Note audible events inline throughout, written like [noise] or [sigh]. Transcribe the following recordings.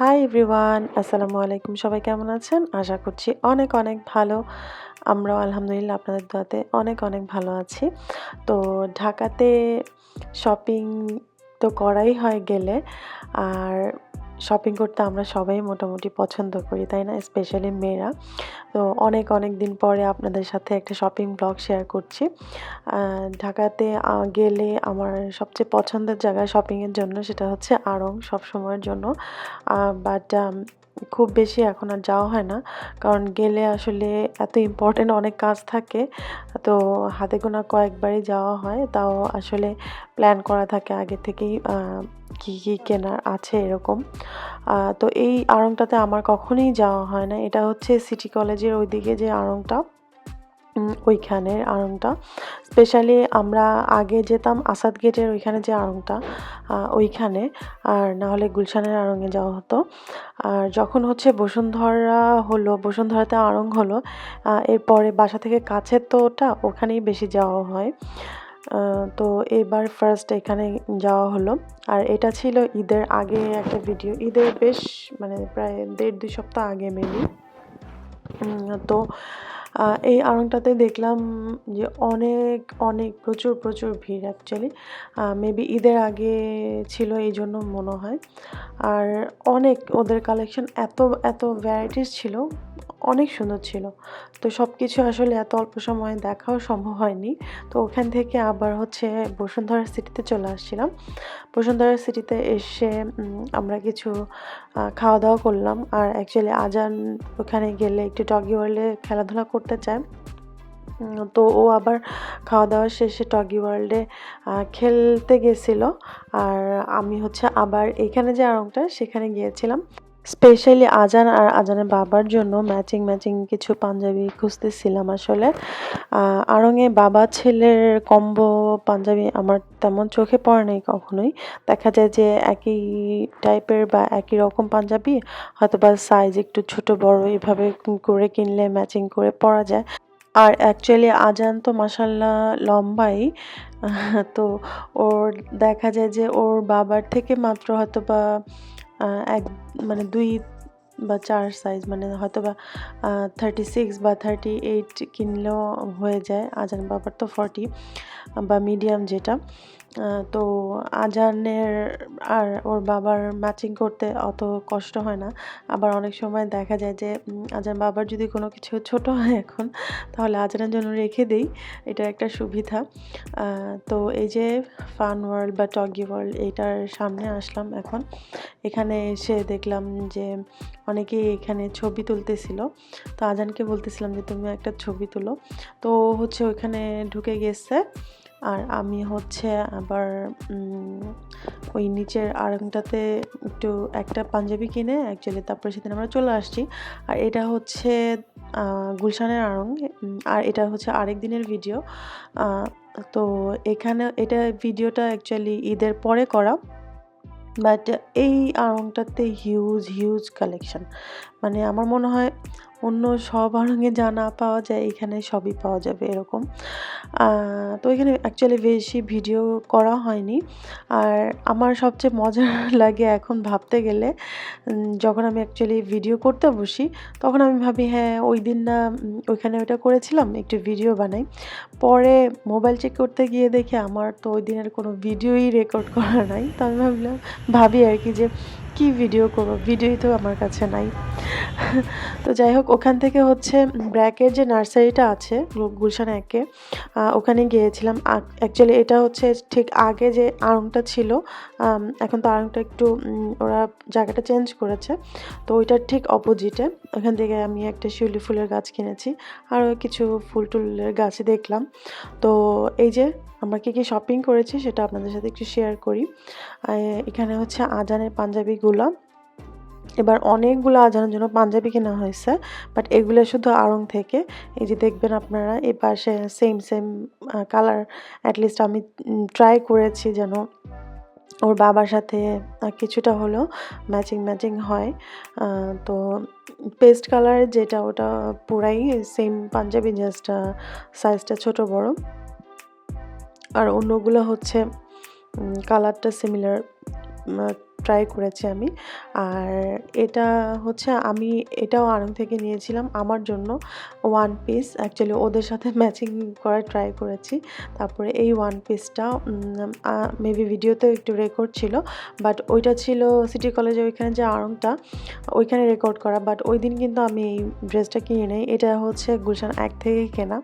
Hi everyone আসসালামু আলাইকুম সবাই কেমন আছেন? আশা করছি অনেক অনেক ভালো। আমরাও আলহামদুলিল্লাহ আপনাদের দোয়াতে অনেক অনেক ভালো আছি। তো ঢাকাতে শপিং তো করাই হয় গেলে। আর শপিং করতে আমরা সবাই মোটামুটি পছন্দ করি, তাই না? স্পেশালি মেয়েরা। তো অনেক অনেক দিন পরে আপনাদের সাথে একটা শপিং ব্লগ শেয়ার করছি। ঢাকাতে গেলে আমার সবচেয়ে পছন্দের জায়গা শপিংয়ের জন্য সেটা হচ্ছে আড়ং সব সময়ের জন্য বাট খুব বেশি এখন আর যাওয়া হয় না। কারণ গেলে আসলে এত ইম্পর্টেন্ট অনেক কাজ থাকে। তো হাতে গোনা কয়েকবারই যাওয়া হয়। তাও আসলে প্ল্যান করা থাকে আগে থেকেই কী কী কেনার আছে এরকম। তো এই আড়ংটাতে আমার কখনোই যাওয়া হয় না। এটা হচ্ছে সিটি কলেজের ওইদিকে যে আড়ংটা। ওইখানের আড়ংটা। স্পেশালি আমরা আগে যেতাম আসাদ গেটের ওইখানে যে আড়ংটা ওইখানে। আর না হলে গুলশানের আড়ংয়ে যাওয়া হতো। আর যখন হচ্ছে বসুন্ধরা হলো, বসুন্ধরাতে আড়ং হলো এরপরে বাসা থেকে কাছের তো ওটা, ওখানেই বেশি যাওয়া হয়। তো এবার ফার্স্ট এখানে যাওয়া হলো। আর এটা ছিল ঈদের আগে একটা ভিডিও ঈদের বেশ মানে প্রায় দেড় দুই সপ্তাহ আগে মেবি তো এই আড়ংটাতে দেখলাম যে অনেক অনেক, প্রচুর প্রচুর ভিড় অ্যাকচুয়ালি মেবি ঈদের আগে ছিল এই জন্য মনে হয়। আর অনেক, ওদের কালেকশন এত এত ভ্যারাইটিস ছিল। অনেক সুন্দর ছিল। তো সব কিছু আসলে এত অল্প সময়ে দেখাও সম্ভব হয়নি। তো ওখান থেকে আবার হচ্ছে বসুন্ধরা সিটিতে চলে আসছিলাম। বসুন্ধরা সিটিতে এসে আমরা কিছু খাওয়া দাওয়া করলাম। আর অ্যাকচুয়ালি আজান ওখানে গেলে একটু টগি ওয়ার্ল্ডে খেলাধুলা করতে চায়। তো ও আবার খাওয়া দাওয়া শেষে টগি ওয়ার্ল্ডে খেলতে গেছিল। আর আমি হচ্ছে আবার এখানে যে আরংটা, সেখানে গিয়েছিলাম। স্পেশালি আজান আর আজানের বাবার জন্য ম্যাচিং ম্যাচিং কিছু পাঞ্জাবি খুঁজতেছিলাম আসলে। আড়ংয়ে বাবা ছেলের কম্বো পাঞ্জাবি আমার তেমন চোখে পড়ে নাই কখনোই। দেখা যায় যে একই টাইপের বা একই রকম পাঞ্জাবি হয়তো বা সাইজ একটু ছোট, বড় এভাবে করে কিনলে ম্যাচিং করে পরা যায়। আর অ্যাকচুয়ালি আজান তো মাসাল্লাহ লম্বাই তো ওর দেখা যায় যে ওর বাবার থেকে মাত্র হয়তো বা এক মানে দুই বা চার সাইজ মানে হয়তো বা থার্টি সিক্স বা থার্টি এইট কিনলেও হয়ে যায়। আজান বাবার তো ফর্টি বা মিডিয়াম যেটা। তো আজানের আর ওর বাবার ম্যাচিং করতে অত কষ্ট হয় না। আবার অনেক সময় দেখা যায় যে আজান বাবার যদি কোনো কিছু ছোট হয় এখন, তাহলে আজানের জন্য রেখে দেই। এটা একটা সুবিধা। তো এই যে ফান ওয়ার্ল্ড বা টগি ওয়ার্ল্ড এইটার সামনে আসলাম এখন। এখানে এসে দেখলাম যে অনেকেই এখানে ছবি তুলতেছিল। তো আজানকে বলতেছিলাম যে তুমি একটা ছবি তুলো। তো হচ্ছে ওইখানে ঢুকে গেছে। আর আমি হচ্ছে আবার ওই নিচের আড়ংটাতে একটু একটা পাঞ্জাবি কিনে অ্যাকচুয়ালি তারপরে সেদিন আমরা চলে আসছি। আর এটা হচ্ছে গুলশানের আড়ং। আর এটা হচ্ছে আরেক দিনের ভিডিও। তো এখানে, এটা ভিডিওটা অ্যাকচুয়ালি ঈদের পরে করা। বাট এই আড়ংটাতে হিউজ হিউজ কালেকশন মানে আমার মনে হয় অন্য সব আড়ঙে যা না পাওয়া যায়, এখানে সবই পাওয়া যাবে এরকম। তো এখানে অ্যাকচুয়ালি বেশি ভিডিও করা হয়নি। আর আমার সবচেয়ে মজা [laughs] লাগে এখন ভাবতে গেলে যখন আমি অ্যাকচুয়ালি ভিডিও করতে বসি, তখন আমি ভাবি হ্যাঁ ওই দিন না ওইখানে ওইটা করেছিলাম, একটু ভিডিও বানাই। পরে মোবাইল চেক করতে গিয়ে দেখি, আমার তো ওই দিনের কোনো ভিডিওই রেকর্ড করা নাই। তো আমি ভাবলাম, ভাবি আর কি যে কি ভিডিও করব? ভিডিওই তো আমার কাছে নাই। তো যাই হোক, ওখান থেকে হচ্ছে ব্র্যাকের যে নার্সারিটা আছে গুলশান একে ওখানে গিয়েছিলাম। অ্যাকচুয়ালি এটা হচ্ছে ঠিক আগে যে আড়ংটা ছিল এখন তো আড়ংটা একটু ওরা জায়গাটা চেঞ্জ করেছে। তো ওইটার ঠিক অপোজিটে ওখান থেকে আমি একটা শিউলি ফুলের গাছ কিনেছি, আরও কিছু ফুল টুলের গাছ দেখলাম। তো এই যে আমরা কী কী শপিং করেছি সেটা আপনাদের সাথে একটু শেয়ার করি। এখানে হচ্ছে আজানের পাঞ্জাবিগুলো এবার অনেকগুলো আজানের জন্য পাঞ্জাবি কেনা হয়েছে বাট এগুলো শুধু আড়ং থেকে। এই যে দেখবেন আপনারা, এই পাশে same same colour at least আমি ট্রাই করেছি যেন ওর বাবার সাথে কিছুটা হলেও ম্যাচিং ম্যাচিং হয়। তো পেস্ট কালারের যেটা ওটা পুরাই সেম পাঞ্জাবি জাস্ট সাইজটা ছোট বড়। আর অন্যগুলো হচ্ছে কালারটা সিমিলার ট্রাই করেছি আমি। আর এটা হচ্ছে আমি এটাও আড়ং থেকে নিয়েছিলাম আমার জন্য ওয়ান পিস অ্যাকচুয়ালি ওদের সাথে [laughs] ম্যাচিং করার ট্রাই করেছি। তারপরে এই ওয়ান পিসটা মেবি ভিডিওতেও একটু রেকর্ড ছিল। বাট ওইটা ছিল সিটি কলেজে ওইখানে যে আড়ংটা ওইখানে রেকর্ড করা। বাট ওই দিন কিন্তু আমি এই ড্রেসটা কিনে নেই। এটা হচ্ছে গুলশান এক থেকেই কেনা।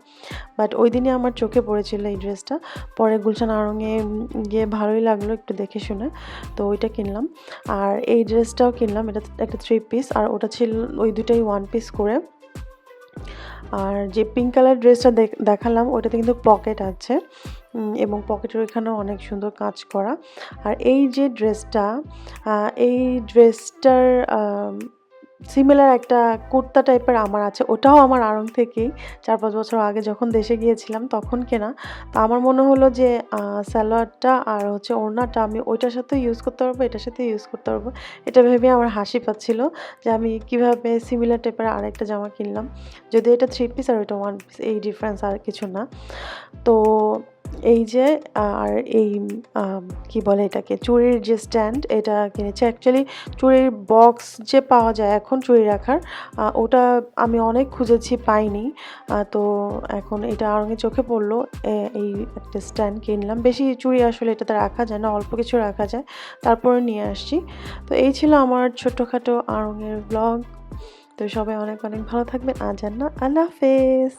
বাট ওই দিনই আমার চোখে পড়েছিল এই ড্রেসটা পরে গুলশান আরঙে গিয়ে ভালোই লাগল একটু দেখে শুনে। তো ওইটা কিনলাম। আর এই ড্রেসটাও কিনলাম, এটা একটা থ্রি পিস আর ওটা ছিল ওই দুটাই ওয়ান পিস করে। আর যে পিঙ্ক কালার ড্রেসটা দেখালাম, ওটাতে কিন্তু পকেট আছে। এবং পকেটের ওইখানেও অনেক সুন্দর কাজ করা। আর এই যে ড্রেসটা এই ড্রেসটার সিমিলার একটা কুর্তা টাইপের আমার আছে। ওটাও আমার আড়ং থেকেই। চার পাঁচ বছর আগে যখন দেশে গিয়েছিলাম তখন কেনা। তো আমার মনে হলো যে আহ, সালোয়ারটা আর হচ্ছে ওড়নাটা আমি ওইটার সাথে ইউজ করতে পারব এটার সাথে ইউজ করতে পারব। এটা ভেবে আমার হাসি পাচ্ছিল যে আমি কীভাবে সিমিলার টাইপের আরেকটা জামা কিনলাম। যদি এটা থ্রি পিস আর ওইটা ওয়ান পিস এই ডিফারেন্স আর কিছু না। তো এই যে, আর এই কি বলে এটাকে, চুড়ির যে স্ট্যান্ড এটা কিনেছি। অ্যাকচুয়ালি চুড়ির বক্স যে পাওয়া যায় এখন চুরি রাখার ওটা আমি অনেক খুঁজেছি, পাইনি। তো এখন এটা আরঙে চোখে পড়ল এই একটা স্ট্যান্ড কিনলাম। বেশি চুরি আসলে এটাতে রাখা যায় না, অল্প কিছু রাখা যায়। তারপরে নিয়ে আসছি। তো এই ছিল আমার ছোটোখাটো আড়ঙের ব্লগ তো সবাই অনেক অনেক ভালো থাকবেন। আর না, আল্লাহ হাফেজ।